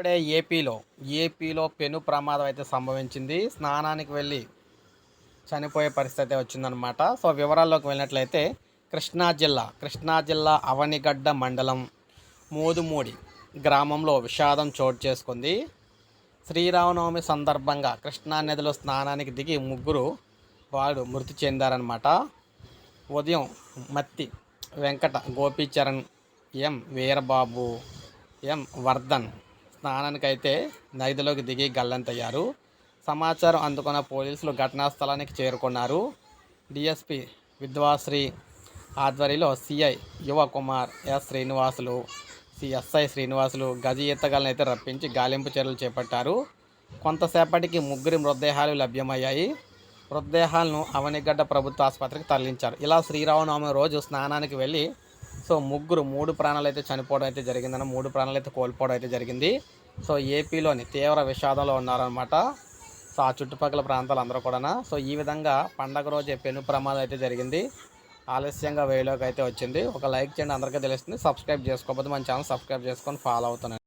ఇప్పుడే ఏపీలో ఏపీలో పెను ప్రమాదం అయితే సంభవించింది. స్నానానికి వెళ్ళి చనిపోయే పరిస్థితి వచ్చిందనమాట సో వివరాల్లోకి వెళ్ళినట్లయితే కృష్ణా జిల్లా కృష్ణా జిల్లా అవనిగడ్డ మండలం మోదుమూడి గ్రామంలో విషాదం చోటు చేసుకుంది. శ్రీరామనవమి సందర్భంగా కృష్ణా నదిలో స్నానానికి దిగి ముగ్గురు వారు మృతి చెందారనమాట ఉదయం మత్తి వెంకట గోపీచరణ్ ఎం వీరబాబు ఎం వర్ధన్ స్నానానికైతే నదిలోకి దిగి గల్లంతయ్యారు. సమాచారం అందుకున్న పోలీసులు ఘటనా స్థలానికి చేరుకున్నారు. డిఎస్పి విద్వాశ్రీ ఆధ్వర్యంలో CI Yuva Kumar S Srinivasulu CSI Srinivasulu గజ ఈతగాలను అయితే రప్పించి గాలింపు చర్యలు చేపట్టారు. కొంతసేపటికి ముగ్గురి మృతదేహాలు లభ్యమయ్యాయి. మృతదేహాలను అవనిగడ్డ ప్రభుత్వ ఆసుపత్రికి తరలించారు. ఇలా శ్రీరామనవమి రోజు స్నానానికి వెళ్ళి సో ముగ్గురు మూడు ప్రాణాలు అయితే చనిపోవడం అయితే జరిగిందన్న మూడు ప్రాణాలు అయితే కోల్పోవడం అయితే జరిగింది. సో ఏపీలోని తీవ్ర విషాదంలో ఉన్నారనమాట సో ఆ చుట్టుపక్కల ప్రాంతాలు అందరూ కూడా సో ఈ విధంగా పండగ రోజే పెను ప్రమాదం అయితే జరిగింది. ఆలస్యంగా వేలోకి అయితే వచ్చింది. ఒక లైక్ చేయండి అందరికీ తెలుస్తుంది. సబ్స్క్రైబ్ చేసుకోకపోతే మన ఛానల్ సబ్స్క్రైబ్ చేసుకొని ఫాలో అవుతున్నాను